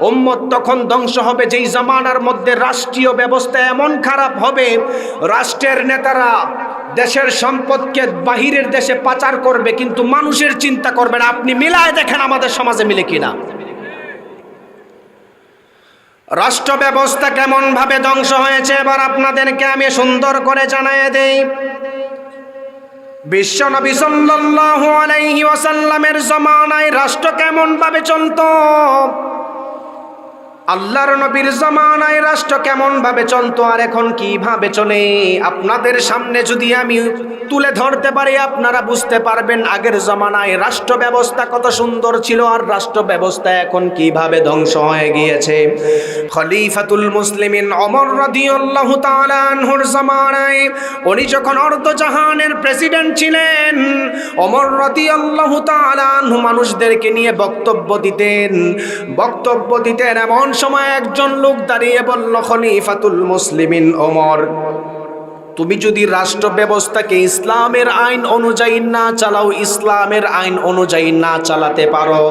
উম্মত তখন ধ্বংস হবে, যেই জামানার মধ্যে রাষ্ট্রীয় ব্যবস্থা এমন খারাপ হবে, রাষ্ট্রের নেতারা দেশের সম্পদকে বাহিরের দেশে পাচার করবে, কিন্তু মানুষের চিন্তা করবে না। আপনি মিলায় দেখেন আমাদের সমাজে মিলে কিনা। রাষ্ট্র ব্যবস্থা কেমন ভাবে ধ্বংস হয়েছে, এবার আপনাদেরকে আমি সুন্দর করে জানাই দেই। বিশ্ব নবী সাল্লাল্লাহু আলাইহি ওয়াসাল্লামের জমানায় রাষ্ট্র কেমন ভাবে চলতো? আল্লাহর নবীর জমানায় রাষ্ট্র কেমন ভাবে চলতো আর এখন কীভাবে চলে? আপনাদের সামনে যদি আমি তুলে ধরতে পারি, আপনারা বুঝতে পারবেন আগের জমানায় রাষ্ট্র ব্যবস্থা কত সুন্দর ছিল আর রাষ্ট্র ব্যবস্থা এখন কীভাবে ধ্বংস হয়ে গিয়েছে। খলিফাতুল মুসলিমিন অমর রাদিয়াল্লাহু তাআলা আনহুর জমানায় উনি যখন অর্ধজাহানের প্রেসিডেন্ট ছিলেন অমর রাদিয়াল্লাহু তাআলা আনহু মানুষদেরকে নিয়ে বক্তব্য দিতেন। বক্তব্য দিতেন এমন সময় একজন লোক দাঁড়িয়ে বলল খলিফাতুল মুসলিমিন ওমর। তুমি যদি রাষ্ট্র ব্যবস্থাকে ইসলামের আইন অনুযায়ী না চালাও, ইসলামের আইন অনুযায়ী না চালাতে পারো,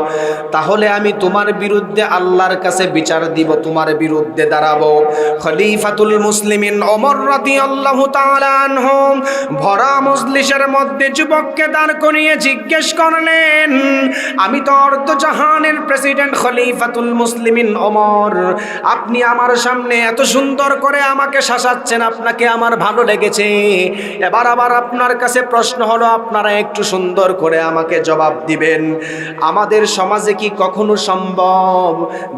তাহলে আমি তোমার বিরুদ্ধে আল্লাহর কাছে বিচার দিব, তোমার বিরুদ্ধে দাঁড়াবো। খলিফাতুল মুসলিমিন রাদিয়াল্লাহু তাআলা আনহু ভরা মজলিসের মধ্যে যুবককে দাঁড় করিয়ে জিজ্ঞেস করলেন, আমি তো অর্ধ জাহানের প্রেসিডেন্ট খলিফাতুল মুসলিমিন অমর আপনি আমার সামনে এত সুন্দর করে আমাকে শাসাচ্ছেন আপনাকে আমার ভালো লেগেছে। এবার আবার আপনার কাছে প্রশ্ন হলো, আপনারা একটু সুন্দর করে আমাকে জবাব দিবেন। আমাদের সমাজে কি কখনো সম্ভব?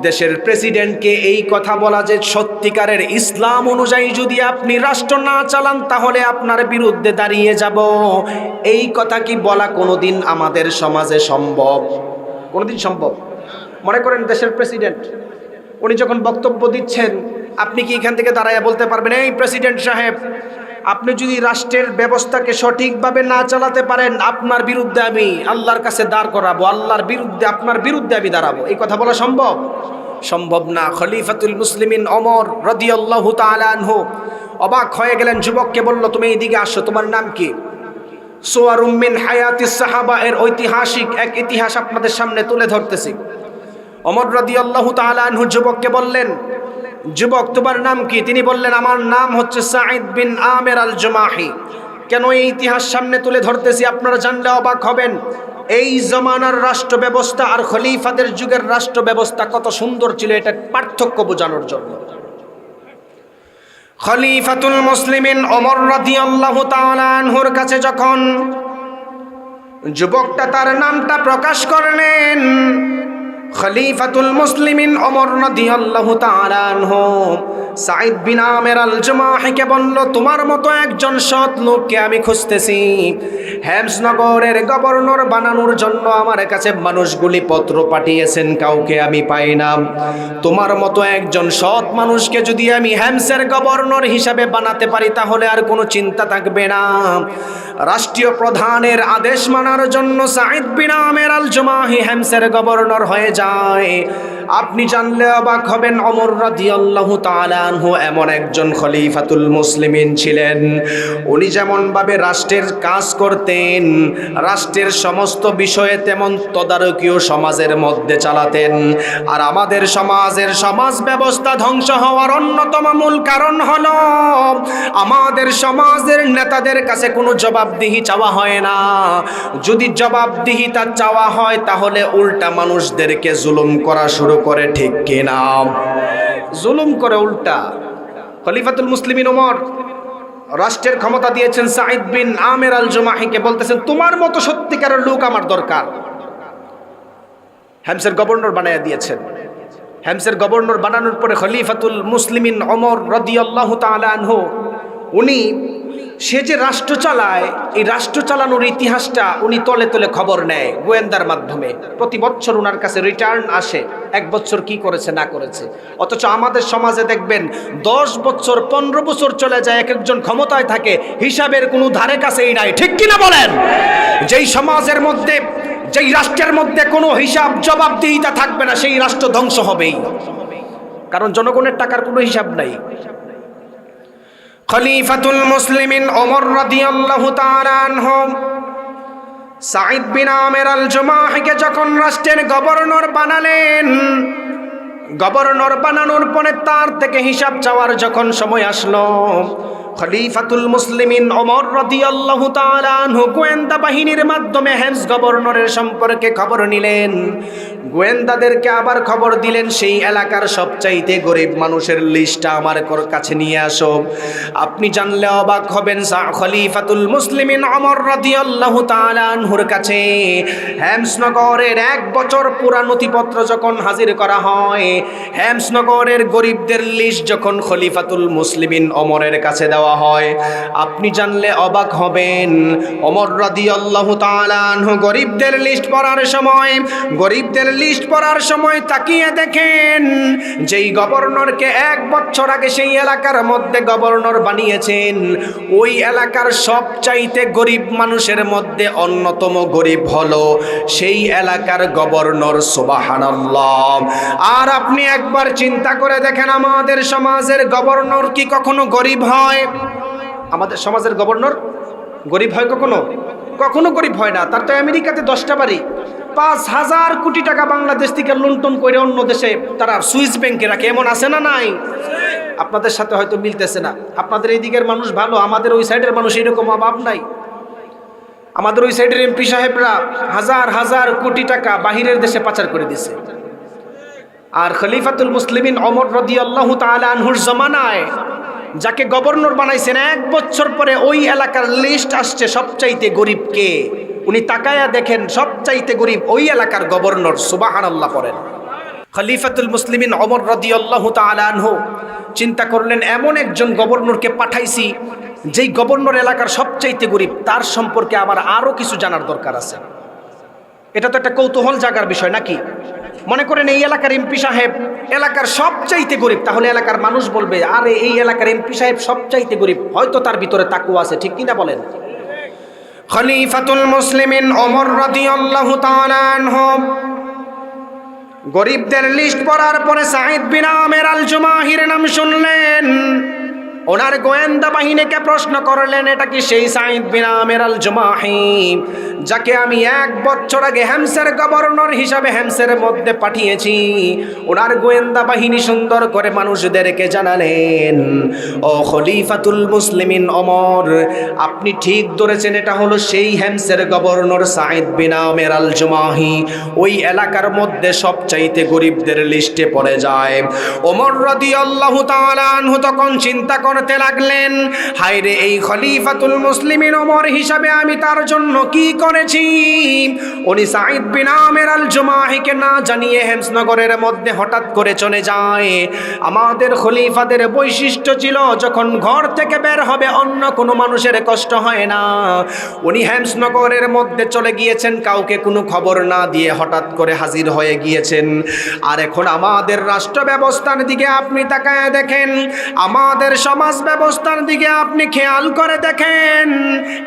দেশের প্রেসিডেন্টকে এই কথা বলা যে সত্যিকারের ইসলাম অনুযায়ী যদি আপনি রাষ্ট্র না চালান, তাহলে আপনার বিরুদ্ধে দাঁড়িয়ে যাব। এই কথা কি বলা কোনোদিন আমাদের সমাজে সম্ভব? কোনোদিন সম্ভব। মনে করেন দেশের প্রেসিডেন্ট, উনি যখন বক্তব্য দিচ্ছেন, আপনি কি এখান থেকে দাঁড়ায় বলতে পারবেন, এই প্রেসিডেন্ট সাহেব আপনি যদি রাষ্ট্রের ব্যবস্থাকে সঠিকভাবে না চালাতে পারেন, আপনার বিরুদ্ধে আমি আল্লাহর কাছে দাঁড় করাবো, আল্লাহর বিরুদ্ধে, আপনার বিরুদ্ধে আমি দাঁড়াবো। এই কথা বলা সম্ভব? সম্ভব না। খলিফাতুল মুসলিমিন অমর রদিয়াল্লাহু তাআলা আনহু অবাক হয়ে গেলেন, যুবককে বলল, তুমি এইদিকে আসো, তোমার নাম কি? সোয়ারুম্মিন হায়াতিস সাহাবা, এর ঐতিহাসিক এক ইতিহাস আপনাদের সামনে তুলে ধরতেছি। অমর রাদিয়াল্লাহু তাআলা আনহু যুবককে বললেন যুবক, তোমার নাম কি? তিনি বললেন, আমার নাম হচ্ছে সাঈদ বিন আমের আল জমাহি কেন এই ইতিহাস সামনে তুলে ধরতেছি? আপনারা জানলে অবাক হবেন। এই জমানার রাষ্ট্র ব্যবস্থা আর খলিফাদের যুগের রাষ্ট্র ব্যবস্থা কত সুন্দর ছিল, এটা পার্থক্য বোঝানোর জন্য। খলিফাতুল মুসলিমিন ওমর রাদিয়াল্লাহু তাআলা আনহুর কাছে যখন যুবকটা তার নামটা প্রকাশ করলেন খলিফাতুল মুসলিমিন ওমর রাদিয়াল্লাহু তাআলা আনহু। সাইদ বিন আমের আল জমাহিকে বলল, তোমার মতো একজন সৎ লোককে আমি খুঁজতেছি। হ্যামসনগরের গভর্নর বানানোর জন্য আমার কাছে মানুষগুলি পত্র পাঠিয়েছেন, কাউকে আমি পাই না। তোমার মতো একজন সৎ মানুষকে যদি আমি হ্যামসের গভর্নর হিসাবে বানাতে পারি, তাহলে আর কোনো চিন্তা থাকবে না। রাষ্ট্রীয় প্রধানের আদেশ মানার জন্য সাইদ বিন আমের আল জমাহি হ্যামসের গভর্নর হয়ে যায়। আপনি জানলে অবাক হবেন, অমর তাআলা আনহু এমন একজন খলিফাতুল মুসলিমিন ছিলেন। উনি যেমনভাবে রাষ্ট্রের কাজ করতেন, রাষ্ট্রের সমস্ত বিষয়ে তেমন তদারকীয় সমাজের মধ্যে চালাতেন। আর আমাদের সমাজের সমাজ ব্যবস্থা ধ্বংস হওয়ার অন্যতম মূল কারণ হল, আমাদের সমাজের নেতাদের কাছে কোনো জবাবদিহি চাওয়া হয় না। যদি জবাবদিহিতা চাওয়া হয়, তাহলে উল্টা মানুষদেরকে জুলুম করা শুরু করে ঠিক কিনা। জুলুম করে উল্টা। খলিফাতুল মুসলিমিন ওমর রাষ্ট্রের ক্ষমতা দিয়েছেন সাইদ বিন আমের আল জুমাহিকে বলতেছেন, তোমার মতো সত্যিকারের লোক আমার দরকার। হ্যামসের গভর্নর বানাইয়া দিয়েছেন। হ্যামসের গভর্নর বানানোর পরে খলিফাতুল মুসলিমিন অমর রদিয়াল্লাহ তাআলা আনহু, উনি সে যে রাষ্ট্র চালায়, এই রাষ্ট্র চালানোর ইতিহাসটা উনি তলে তলে খবর নেয় গোয়েন্দার মাধ্যমে। প্রতি বছর ওনার কাছে রিটার্ন আসে, এক বছর কি করেছে, না করেছে। অথচ আমাদের সমাজে দেখবেন, দশ বছর, পনেরো বছর চলে যায়, এক একজন ক্ষমতায় থাকে, হিসাবের কোনো ধারে কাছেই নাই। ঠিক কিনা বলেন? যেই সমাজের মধ্যে, যেই রাষ্ট্রের মধ্যে কোনো হিসাব জবাবদিহিতা থাকবে না, সেই রাষ্ট্র ধ্বংস হবেই। কারণ জনগণের টাকার কোনো হিসাব নাই। খলিফাতুল মুসলিমিন ওমর রাদিয়াল্লাহু তাআলা আনহু। সাঈদ বিন আমের আল জুমাহকে যখন রাষ্ট্রের গভর্নর বানালেন, গভর্নর বানানোর পরে তার থেকে হিসাব চাওয়ার যখন সময় আসলো খলিফাতুল মুসলিমিন ওমর রাদিয়াল্লাহু তাআলা আনহু গোয়েন্দা বাহিনীর মাধ্যমে হেমস গভর্নরের সম্পর্কে খবর নিলেন। গোয়েন্দাদেরকে আবার খবর দিলেন, সেই এলাকার সবচাইতে গরিব মানুষের লিস্টটা আমার কাছে নিয়ে আসো। আপনি জানলে অবাক হবেন খলিফাতুল মুসলিমিন ওমর রাদিয়াল্লাহু তাআলা আনহুর কাছে হেমসনগরের এক বছর পুরা নথিপত্র যখন হাজির করা হয়, হেমসনগরের গরিবদের লিস্ট যখন খলিফাতুল মুসলিমিন ওমরের কাছে দেওয়া হয়। আপনি জানলে অবাক হবেন। রাদিয়াল্লাহু তাআলা আনহু গরিবদের লিস্ট পড়ার সময়, গরিবদের লিস্ট পড়ার সময় তাকিয়ে দেখেন, যেই গভর্নরকে এক বছর আগে সেই এলাকার মধ্যে গভর্নর বানিয়েছেন, ওই এলাকার সবচাইতে গরিব মানুষের মধ্যে অন্যতম গরিব হলো সেই এলাকার গভর্নর, সুবহানাল্লাহ। আর আপনি একবার চিন্তা করে দেখেন, আমাদের সমাজের গভর্নর কি কখনো গরিব হয়? আমাদের সমাজের গভর্নর, গরিব হয় কখনো? কখনো গরিব হয় না। তার তো আমেরিকাতে দশটা বাড়ি। পাঁচ হাজার কোটি টাকা বাংলাদেশ থেকে লুণ্ঠন করে অন্য দেশে তারা সুইস ব্যাংকে রাখে। এমন আছে না নাই? আপনাদের সাথে হয়তো মিলতেছে না। আপনাদের এই দিকের মানুষ ভালো, আমাদের ওই সাইডের মানুষ এরকম অভাব নাই। আমাদের ওই সাইডের এমপি সাহেবরা হাজার হাজার কোটি টাকা বাহিরের দেশে পাচার করে দিছে আর খলিফাতুল মুসলিমিন অমর রদি আল্লাহ আনহুর জমানায় যাকে গভর্নর বানাইছেন, এক বছর পরে ওই এলাকার লিস্ট আসছে সবচাইতে গরিব কে। উনি তাকায়া দেখেন, সবচাইতে গরিব ওই এলাকার গভর্নর সুবাহান আল্লাহ করেন খলিফাতুল মুসলিমিন অমর রদি আল্লাহ আনহু চিন্তা করলেন, এমন একজন গভর্নরকে পাঠাইছি, যেই গভর্নর এলাকার সবচাইতে গরিব, তার সম্পর্কে আমার আরও কিছু জানার দরকার আছে। এটা তো একটা কৌতূহল জাগার বিষয় নাকি? মনে করেন এই এলাকার এমপি সাহেব, এলাকার সবচাইতে গরিব, তাহলে এলাকার মানুষ বলবে, আরে এই এলাকার এমপি সাহেব সবচাইতে গরিব, হয়তো তার ভিতরে তাকু আছে, ঠিক কিনা বলেন? খলিফাতুল মুসলিমিন ওমর রাদিয়াল্লাহু তাআলা গরিবদের লিস্ট পড়ার পরে সাইদ বিন আমের আল জুমাহির নাম শুনলেন। ওনার গোয়েন্দা বাহিনীকে প্রশ্ন করলেন, এটা কি সেই সাইদ বিন আমের আল জুমাহি যাকে আমি এক বছর আগে হ্যামসের গভর্নর হিসাবে হ্যামসের মধ্যে পাঠিয়েছি, ওনার গোয়েন্দা বাহিনী সুন্দর করে মানুষদেরকে জানালেন, ও খলিফাতুল মুসলিমিন অমর, আপনি ঠিক ধরেছেন, এটা হলো সেই হ্যামসের গভর্নর সাইদ বিন আমের আল জুমাহি ওই এলাকার মধ্যে সবচাইতে গরিবদের লিস্টে পড়ে যায়। ওমর রদি আল্লাহ আনহু তখন চিন্তা করতে লাগলেন, হায়রে, এই খলিফাতুল মুসলিমিন অমর হিসাবে আমি তার জন্য কি করেছি। উনি সাইদ বিন আমের আল জুমাহিকে না জানিয়ে হেমসনগরের মধ্যে হঠাৎ করে চলে যায়। আমাদের খলিফাদের বৈশিষ্ট্য ছিল, যখন ঘর থেকে বের হবে, অন্য কোনো মানুষের কষ্ট হয় না। উনি হেমসনগরের মধ্যে চলে গিয়েছেন, কাউকে কোনো খবর না দিয়ে হঠাৎ করে হাজির হয়ে গিয়েছেন। আর এখন আমাদের রাষ্ট্র ব্যবস্থার দিকে আপনি তাকায় দেখেন, আমাদের সমাজ ব্যবস্থার দিকে আপনি খেয়াল করে দেখেন।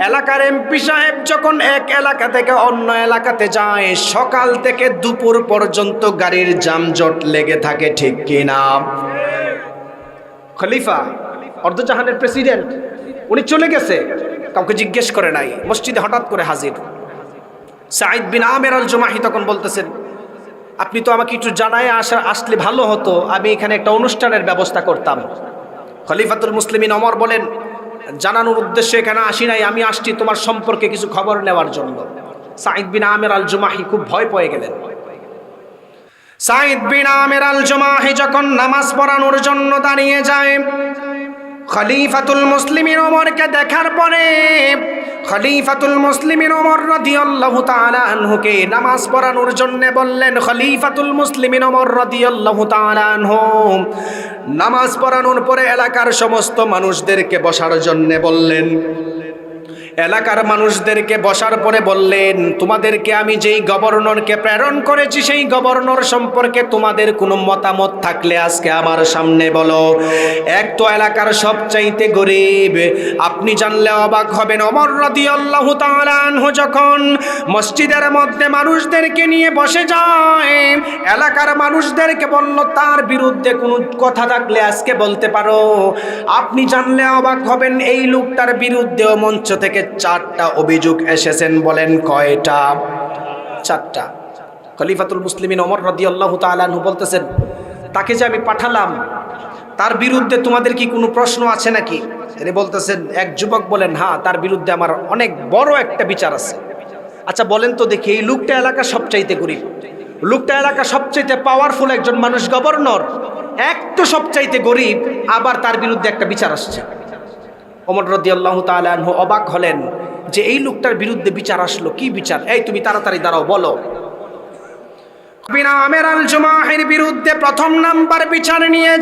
এলাকার এমপি সাহেব যখন এক এলাকা থেকে অন্য এলাকাতে যায়। সকাল থেকে দুপুর পর্যন্ত গাড়ির যানজট লেগে থাকে, ঠিক কিনা? খলিফা, অর্ধজাহানের প্রেসিডেন্ট, উনি চলে গেছে। কাউকে জিজ্ঞেস করে নাই। মসজিদে হঠাৎ করে হাজির। সাইদ বিন আমের আল জুমাহি তখন বলতেছেন, আপনি তো আমাকে একটু জানায় আসা, আসলে ভালো হতো। আমি এখানে একটা অনুষ্ঠানের ব্যবস্থা করতাম। খলিফাতুল মুসলিমিন অমর বলেন জানানোর উদ্দেশ্যে এখানে আসি নাই। আমি আসছি তোমার সম্পর্কে কিছু খবর নেওয়ার জন্য। সাঈদ বিন আমের আল জুমাহি খুব ভয় পেয়ে গেলেন। সাঈদ বিন আমের আল জুমাহি যখন নামাজ পড়ানোর জন্য দাঁড়িয়ে যায়, খলিফাতুল মুসলিমের ওমরকে দেখার পরে খলিফাতুল মুসলিমিন ওমর রাদিয়াল্লাহু তাআলা আনহুকে নামাজ পড়ানোর জন্য বললেন, খলিফাতুল মুসলিমিন ওমর রাদিয়াল্লাহু তাআলা আনহু, নামাজ পড়ানোর পরে এলাকার সমস্ত মানুষদেরকে বসার জন্য বললেন। এলাকার মানুষদেরকে বসার পরে বললেন, তোমাদেরকে আমি যেই গভর্নরকে প্রেরণ করেছি, সেই গভর্নর সম্পর্কে তোমাদের কোনো মতামত থাকলে আজকে আমার সামনে বলো। এক তো এলাকার সবচাইতে গরিব, আপনি জানলে অবাক হবেন। অমর রদি আল্লাহ আনহু যখন মসজিদের মধ্যে মানুষদেরকে নিয়ে বসে যায়, এলাকার মানুষদেরকে বলল, তার বিরুদ্ধে কোনো কথা থাকলে আজকে বলতে পারো। আপনি জানলে অবাক হবেন, এই লোকটার বিরুদ্ধেও মঞ্চ থেকে চারটা অভিযোগ এসেছেন বলেন কয়টা? চারটা। খলিফাতুল মুসলিমিন অমর রাদিয়াল্লাহু আল্লাহ আনহু বলতেছেন, তাকে যে আমি পাঠালাম, তার বিরুদ্ধে তোমাদের কি কোনো প্রশ্ন আছে নাকি? তিনি বলতেছেন, এক যুবক বলেন হ্যাঁ তার বিরুদ্ধে আমার অনেক বড় একটা বিচার আছে। আচ্ছা বলেন তো দেখি, এই লোকটা এলাকা সবচাইতে গরিব। লুকটা এলাকা সবচাইতে পাওয়ারফুল একজন মানুষ গভর্নর এক তো সবচাইতে গরিব, আবার তার বিরুদ্ধে একটা বিচার আসছে। ওমর রদি আল্লাহ তালু অবাক হলেন যে এই লোকটার বিরুদ্ধে বিচার আসলো। কি বিচার? এই তুমি তাড়াতাড়ি দাঁড়াও, বলো। আমের আল বিরুদ্ধে প্রথম নাম্বার বিচার নিয়ে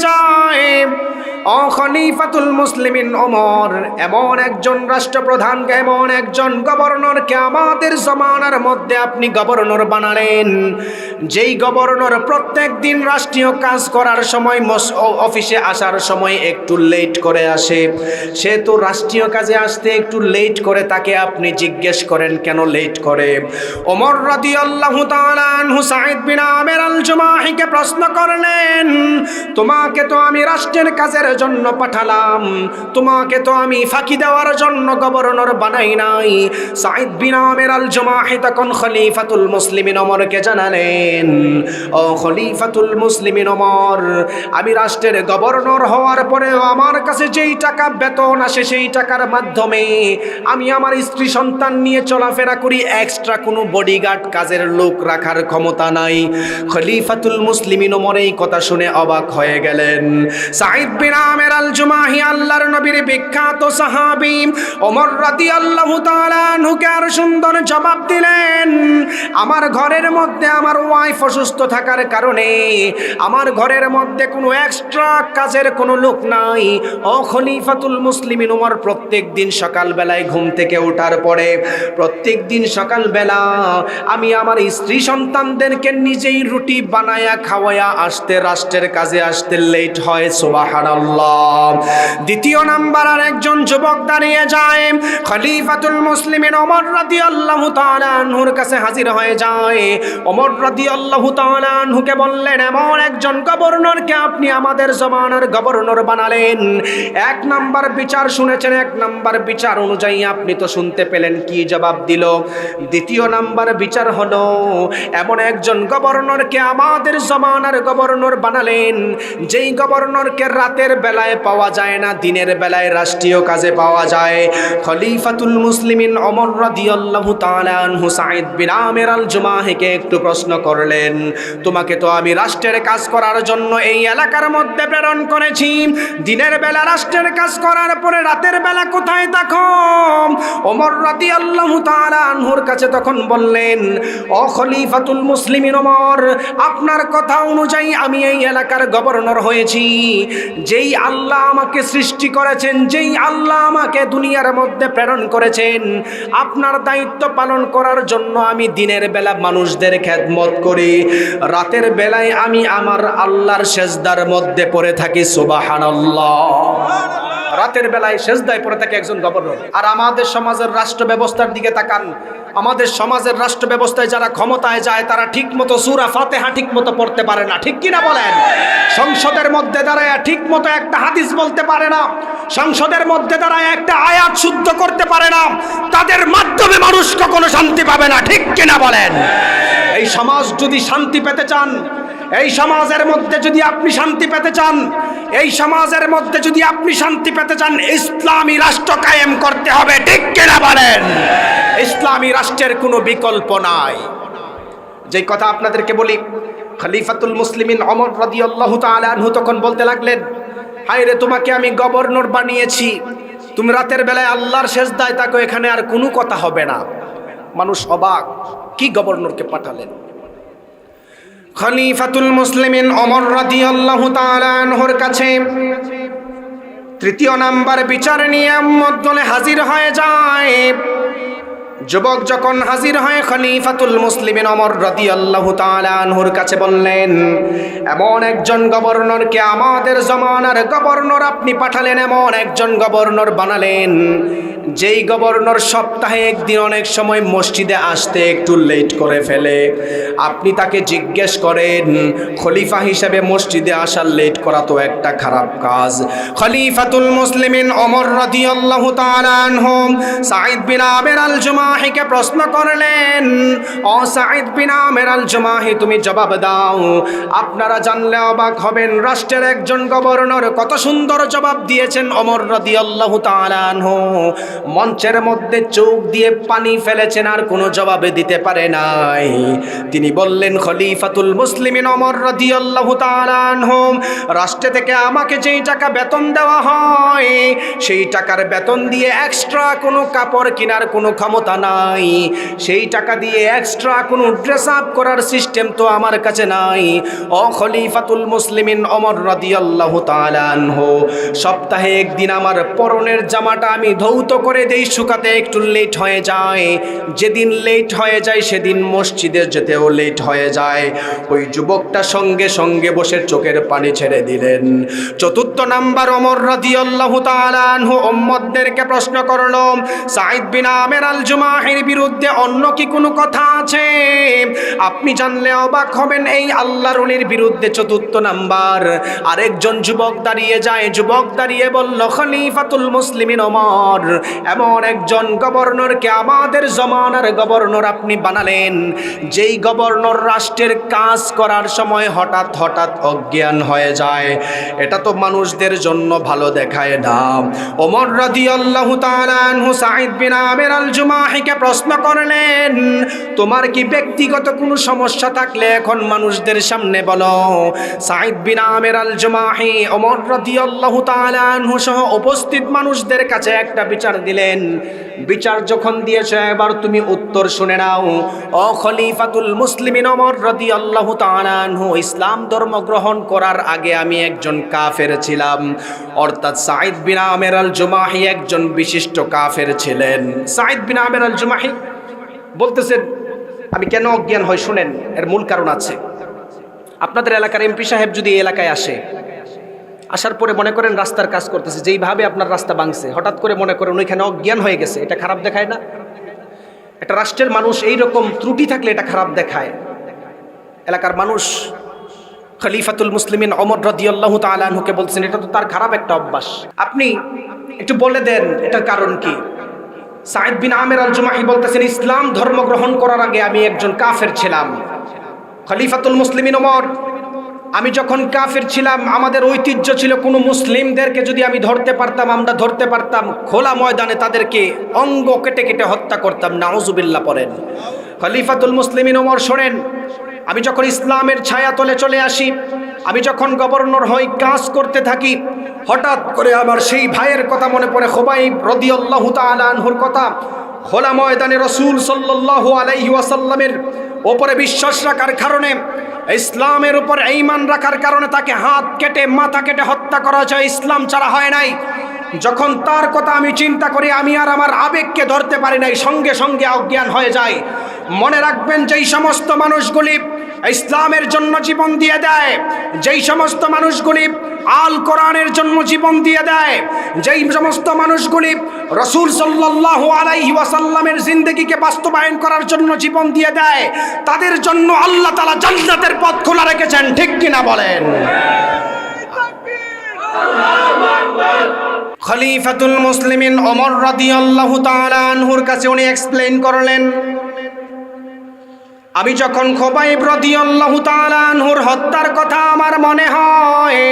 মুসলিমিন এমন একজন রাষ্ট্রপ্রধানকে, এমন একজন জমানার মধ্যে আপনি গভর্নর বানালেন। যেই গভর্নর প্রত্যেক দিন রাষ্ট্রীয় কাজ করার সময় মস- অফিসে আসার সময় একটু লেট করে আসে। সে তো রাষ্ট্রীয় কাজে আসতে একটু লেট করে তাকে আপনি জিজ্ঞেস করেন, কেন লেট করে? ওমর রাদিয়াল্লাহু তাআলা আনহু সাঈদ বিন আমির আল জুমাহিকে প্রশ্ন করলেন, তোমাকে তো আমি রাষ্ট্রের কাজের জন্য পাঠালাম, তোমাকে তো আমি ফাঁকি দেওয়ার জন্য গভর্নর বানাই নাই। সাঈদ বিন আমির আল জুমাহি তখন খলিফাতুল মুসলিমিন ওমরকে জানালেন ও খলিফাতুল মুসলিমিন ওমর, আমি রাষ্ট্রের গভর্নর হওয়ার পরেও আমার কাছে যেই টাকা বেতন আসে সেই টাকার মাধ্যমে আমি আমার স্ত্রী সন্তান নিয়ে চলাফেরা করি এক্সট্রা কোনো বডিগার্ড কাজের লোক রাখার ক্ষমতা নাই। খলিফাতুল মুসলিমিন ওমর এই কথা শুনে অবাক হয়ে গেলেন। সাইদ বিন আমের আল জুমাহি আল্লাহর নবীর বিখ্যাত সাহাবী, ওমর রাদিয়াল্লাহু তাআলা আনহুকে আর সুন্দর জবাব দিলেন, আমার ঘরের মধ্যে আমার ওয়াইফ অসুস্থ থাকার কারণে আমার ঘরের মধ্যে কোনো এক্সট্রা কাজের কোনো লোক নাই। ও খলিফাতুল মুসলিমিন উমর প্রত্যেক দিন সকালবেলায় ঘুম থেকে ওঠার পরে প্রত্যেক দিন সকালবেলা আমি আমার স্ত্রী সন্তানদেরকে নিজেই রুটি বানায়া খাওয়ায়া আসতে, রাষ্ট্রের কাজে আসতে লেট হয়, সুবহানাল্লাহ। দ্বিতীয় নাম্বার আর একজন যুবক দাঁড়িয়ে যায়। খলিফাতুল মুসলিমিন ওমর রাদিয়াল্লাহু তাআলা আনহুর কাছে হাজির হয়ে যায়। ওমর রাদিয়াল্লাহু আনহুকে বললেন, এমন একজন গভর্নরকে আপনি আমাদের জমানার গভর্নর বানালেন। এক নাম্বার বিচার শুনেছেন, এক নাম্বার বিচার অনুযায়ী আপনি তো শুনতে পেলেন কি জবাব দিল। দ্বিতীয় নাম্বার বিচার হলো, এমন একজন গভর্নরকে আমাদের জমানার গভর্নর বানালেন, যেই গভর্নরকে রাতের বেলায় পাওয়া যায় না, দিনের বেলায় রাষ্ট্রীয় কাজে পাওয়া যায়। খলিফাতুল মুসলিমিন অমর রাদিয়াল্লাহু তাআলা আনহু সাঈদ বিন আমির আল জুমাহিকে একটু প্রশ্ন করলেন। তোমাকে তো আমি রাষ্ট্রের কাজ করার জন্য এই এলাকার মধ্যে প্রেরণ করেছি। দিনের বেলা রাষ্ট্রের কাজ করার পরে রাতের বেলা কোথায় থাকো ওমর রাদিয়াল্লাহু তাআলা আনহুর কাছে তখন বললেন, ও খলিফাতুল মুসলিমিন ওমর, আপনার কথা অনুযায়ী আমি এই এলাকার গভর্নর হয়েছি। যেই আল্লাহ আমাকে সৃষ্টি করেছেন, যেই আল্লাহ আমাকে দুনিয়ার মধ্যে প্রেরণ করেছেন, আপনার দায়িত্ব পালন করার জন্য আমি দিনের বেলা মানুষদের খেদমত করি। রাতের বেলায় আমি আমার আল্লাহর সেজদার মধ্যে পড়ে থাকি, সুবাহানাল্লাহ। রাতের বেলায় সেজদায় পড়ে থাকে একজন গভর্নর। আর আমাদের সমাজের রাষ্ট্র ব্যবস্থার দিকে তাকান। আমাদের সমাজের রাষ্ট্র ব্যবস্থায় যারা ক্ষমতায় যায়, তারা ঠিক মতো সুরা ঠিক মতো পড়তে পারে না। ঠিক কিনা বলেন? সংসদের মধ্যে দাঁড়ায় ঠিক মতো একটা হাদিস বলতে পারে না। সংসদের মধ্যে দাঁড়ায় একটা আয়াত শুদ্ধ করতে পারে না। তাদের মাধ্যমে মানুষ কখনো শান্তি পাবে না। ঠিক কিনা বলেন? এই সমাজ যদি শান্তি পেতে চান এই সমাজের মধ্যে যদি আপনি শান্তি পেতে চান, এই সমাজের মধ্যে যদি আপনি শান্তি পেতে চান, ইসলামী রাষ্ট্র কায়েম করতে হবে, ঠিক কিনা বলেন? ইসলামী রাষ্ট্রের কোনো বিকল্প নাই। যে কথা আপনাদেরকে বলি, খলিফাতুল মুসলিমিন অমর রাদিয়াল্লাহু তাআলা আনহু তখন বলতে লাগলেন, হায় রে, তোমাকে আমি গভর্নর বানিয়েছি। তুমি রাতের বেলায় আল্লাহর শেষ দায় তাকে এখানে আর কোনো কথা হবে না। মানুষ অবাক, কি গভর্নরকে পাঠালেন? খলিফাতুল মুসলিমিন অমর রাদিয়াল্লাহু তাআলা আনহুর কাছে তৃতীয় নাম্বার বিচার নিয়ে মধ্যলে হাজির হয়ে যায়। যুবক যখন হাজির হয়, খলিফাতুল মুসলিমিন অমর রাদিয়াল্লাহু তাআলা আনহুর কাছে বললেন, এমন একজন গভর্নরকে আমাদের জমানার গভর্নর আপনি পাঠালেন, এমন একজন গভর্নর বানালেন। যেই গভর্নর সপ্তাহে একদিন অনেক সময় মসজিদে আসতে একটু লেট করে ফেলে, আপনি তাকে জিজ্ঞেস করেন, খলিফা হিসেবে মসজিদে আসার লেট করা তো একটা খারাপ কাজ। খলিফাতুল মুসলিমিন অমর রাদিয়াল্লাহু তাআলা আনহু, সাঈদ বিন আমির আল জুমাহিকে প্রশ্ন করলেন, ও সাঈদ বিন আমির আল জুমাহি তুমি জবাব দাও। আপনারা জানলে অবাক হবেন, রাষ্ট্রের একজন গভর্নর কত সুন্দর জবাব দিয়েছেন অমর রাদিয়াল্লাহু তাআলা আনহু। মঞ্চের মধ্যে চোখ দিয়ে পানি ফেলেছেন আর কোনো জবাবে দিতে পারে নাই। তিনি বললেন, খলিফাতুল মুসলিমিন ওমর রাদিয়াল্লাহু তাআলা আনহু, রাষ্ট্র থেকে আমাকে যেই টাকা বেতন দেওয়া হয়, সেই টাকার বেতন দিয়ে এক্সট্রা কোনো কাপড় কেনার কোনো ক্ষমতা নাই। সেই টাকা দিয়ে এক্সট্রা কোনো ড্রেস আপ করার সিস্টেম তো আমার কাছে নাই। অ খলিফাতুল মুসলিমিন ওমর রাদিয়াল্লাহু আনহু, সপ্তাহে একদিন আমার পরনের জামাটা আমি ধৌত করে দেই শুকাতে একটু লেট হয়ে যায়। যেদিন লেট হয়ে যায়, সেদিন মসজিদে যেতেও লেট হয়ে যায়। ওই যুবকটা সঙ্গে সঙ্গে বসে চোখের পানি ছেড়ে দিলেন। চতুর্থ নাম্বার অমর রাদিয়াল্লাহু তাআলা আনহু উম্মতদেরকে প্রশ্ন করল, সাঈদ বিন আমের আল জুমাহির বিরুদ্ধে অন্য কি কোনো কথা আছে? আপনি জানলে অবাক হবেন, এই আল্লাহর ওলির বিরুদ্ধে চতুর্থ নাম্বার। আরেকজন যুবক দাঁড়িয়ে যায়। যুবক দাঁড়িয়ে বলল, খলিফাতুল মুসলিমিন ওমর এমন একজন গভর্নরকে আমাদের জমানার গভর্নর আপনি বানালেন, যেই গভর্নর রাষ্ট্রের কাজ করার সময় হঠাৎ হঠাৎ অজ্ঞান হয়ে যায়। এটা তো মানুষদের জন্য ভালো দেখায় না। ওমর তাআলা আনহু সাঈদ বিন আমির আল জুমাহিকে প্রশ্ন করলেন, তোমার কি ব্যক্তিগত কোনো সমস্যা থাকলে এখন মানুষদের সামনে বলো? সাঈদ বিন আমির আল জুমাহি রাদিয়াল্লাহু তাআলা আনহু সহ উপস্থিত মানুষদের কাছে একটা বিচার দিলেন। বিচার যখন দিয়েছে, এবার তুমি উত্তর শুনে নাও। ও খলিফাতুল মুসলিমিন ওমর রাদিয়াল্লাহু তাআলা আনহু, ইসলাম ধর্ম গ্রহণ করার আগে আমি একজন কাফের ছিলাম। অর্থাৎ সাঈদ বিন আমের আল জুমাহি একজন বিশিষ্ট কাফের ছিলেন। সাঈদ বিন আমের আল জুমাহি বলতেছেন, আমি কেন অজ্ঞান হয় শুনেন? এর মূল কারণ আছে। আপনাদের এলাকার এমপি সাহেব যদি এলাকায় আসে আসার পরে মনে করেন রাস্তার কাজ করতেছে, যেইভাবে আপনার রাস্তা ভাঙছে, হঠাৎ করে মনে করেন ওইখানে অজ্ঞান হয়ে গেছে, এটা খারাপ দেখায় না? একটা রাষ্ট্রের মানুষ এই রকম ত্রুটি থাকলে এটা খারাপ দেখায়। এলাকার মানুষ খলিফাতুল মুসলিমিন অমর রদিয়াল্লাহু তালাহুকে বলছেন, এটা তো তার খারাপ একটা অভ্যাস। আপনি একটু বলে দেন, এটার কারণ কি? সাইদ বিন আমের আল জুমাহি বলতেছেন, ইসলাম ধর্ম গ্রহণ করার আগে আমি একজন কাফের ছিলাম। খলিফাতুল মুসলিমিন ওমর আমি যখন কাফের ছিলাম, আমাদের ঐতিহ্য ছিল কোনো মুসলিমদেরকে যদি আমি ধরতে পারতাম, আমরা ধরতে পারতাম, খোলা ময়দানে তাদেরকে অঙ্গ কেটে কেটে হত্যা করতাম। নাউজুবিল্লাহ পড়েন। খলিফাতুল মুসলিমিন ওমর শোনেন, আমি যখন ইসলামের ছায়া তলে চলে আসি, আমি যখন গভর্নর হই, কাজ করতে থাকি, হঠাৎ করে আমার সেই ভাইয়ের কথা মনে পড়ে খোবাই রদিয়াল্লাহ তালহুর কথা। খোলা ময়দানে রসুল সাল্লাল্লাহু আলাইহি ওয়াসাল্লামের ওপরে বিশ্বাস রাখার কারণে ইসলামের উপর এইমান রাখার কারণে তাকে হাত কেটে, মাথা কেটে হত্যা করা হয়েছে। ইসলাম ছাড়া হয় নাই। যখন তার কথা আমি চিন্তা করি, আমি আর আমার আবেগকে ধরতে পারি নাই সঙ্গে সঙ্গে অজ্ঞান হয়ে যায়। মনে রাখবেন, যেই সমস্ত মানুষগুলি ইসলামের জন্য জীবন দিয়ে দেয়, যেই সমস্ত মানুষগুলি আল কোরআনের জন্য জীবন দিয়ে দেয়, যেই সমস্ত মানুষগুলি রসুল সাল্লাহ আলাইহি ওয়াসাল্লামের জিন্দগিকে বাস্তবায়ন করার জন্য জীবন দিয়ে দেয়, তাদের জন্য আল্লাহ তালা জান্নাতের পথ খোলা রেখেছেন, ঠিক কিনা বলেন? খলিফাতুল মুসলিমিন অমর রাদিয়াল্লাহু তাআলা আনহুর কাছে উনি এক্সপ্লেইন করলেন, আমি যখন খোবাইব রাদিয়াল্লাহু তাআলা আনহুর হত্যার কথা আমার মনে হয়,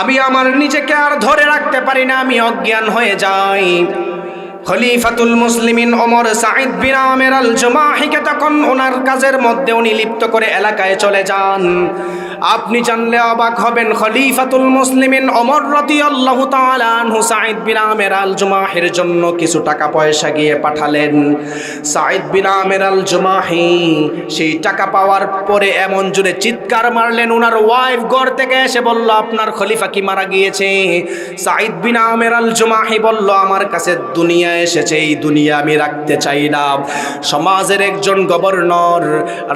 আমি আমার নিজেকে আর ধরে রাখতে পারি না, আমি অজ্ঞান হয়ে যাই। খলিফাতুল মুসলিমিন ওমর সাঈদ বিন আল জুমাহিকে তখন ওনার কাজের মধ্যে উনি লিপ্ত করে এলাকায় চলে যান। আপনি জানলে অবাক হবেন খলিফাতুল মুসলিমিন ওমর রাদিয়াল্লাহু তাআলা আনহু সাঈদ বিন আমের আল জুমাহির জন্য কিছু টাকা পয়সা গিয়ে পাঠালেন। সাঈদ বিন আমের আল জুমাহি সেই টাকা পাওয়ার পরে এমন জুড়ে চিৎকার মারলেন ওনার ওয়াইফ ঘর থেকে এসে বলল, আপনার খলিফা কি মারা গিয়েছে? সাঈদ বিন আমের আল জুমাহি বলল, আমার কাছে দুনিয়া এসেছে, এই দুনিয়া আমি রাখতে চাই না। সমাজের একজন গভর্নর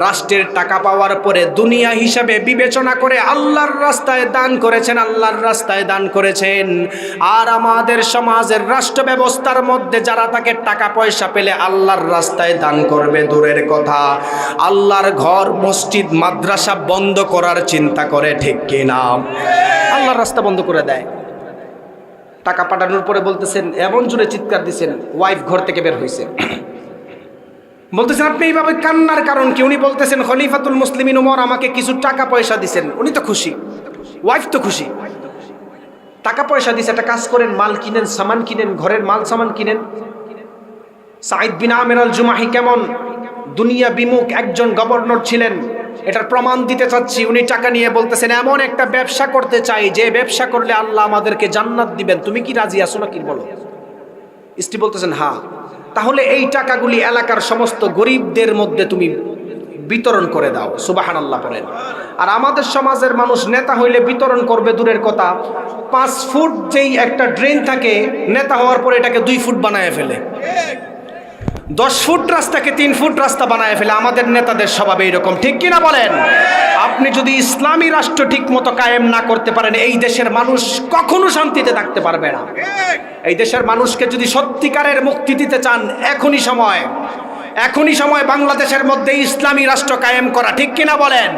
রাষ্ট্রের টাকা পাওয়ার পরে দুনিয়া হিসাবে বিবেচনা বিবেচনা করে আল্লাহর রাস্তায় দান করেছেন, আল্লাহর রাস্তায় দান করেছেন। আর আমাদের সমাজের রাষ্ট্র ব্যবস্থার মধ্যে যারা তাকে টাকা পয়সা পেলে আল্লাহর রাস্তায় দান করবে, দূরের কথা। আল্লাহর ঘর, মসজিদ, মাদ্রাসা বন্ধ করার চিন্তা করে, ঠিক কিনা আল্লাহর রাস্তা বন্ধ করে দেয়। টাকা পাঠানোর পরে বলতেছেন, এমন জোরে চিৎকার দিছেন ওয়াইফ ঘর থেকে বের হয়েছে বলতেছেন, আপনি এইভাবে কান্নার কারণ কি? উনি বলতেছেন, খলিফাতুল মুসলিমিন উমর আমাকে কিছু টাকা পয়সা দিছেন। উনি তো খুশি। ওয়াইফ তো খুশি। টাকা পয়সা দিছে, একটা কাজ করেন, মাল কিনেন, সামান কিনেন, ঘরের মাল সামান কিনেন। সাইদ বিন আমের আল জুমাহি কেমন? দুনিয়া বিমুখ একজন গভর্নর ছিলেন। এটার প্রমাণ দিতে চাচ্ছি। উনি টাকা নিয়ে বলতেছেন, এমন একটা ব্যবসা করতে চাই, যে ব্যবসা করলে আল্লাহ আমাদেরকে জান্নাত দিবেন। তুমি কি রাজি আছো নাকি বলো? স্ত্রী বলতেছেন, হা, তাহলে এই টাকাগুলি এলাকার সমস্ত গরিবদের মধ্যে তুমি বিতরণ করে দাও। সুবাহান আল্লাহ বলেন। আর আমাদের সমাজের মানুষ নেতা হইলে বিতরণ করবে, দূরের কথা। পাঁচ ফুট যেই একটা ড্রেন থাকে, নেতা হওয়ার পরে এটাকে দুই ফুট বানায় ফেলে। দশ ফুট রাস্তাকে তিন ফুট রাস্তা বানায় ফেলে, আমাদের নেতাদের স্বভাব এইরকম। ঠিক কিনা বলেন? আপনি যদি ইসলামী রাষ্ট্র ঠিক মতো কায়েম না করতে পারেন, এই দেশের মানুষ কখনো শান্তিতে থাকতে পারবে না। এই দেশের মানুষকে যদি সত্যিকারের মুক্তি দিতে চান, এখনই সময়। এখনই সময় বাংলাদেশের মধ্যে ইসলামী রাষ্ট্র কায়েম করা। ঠিক কিনা বলেন?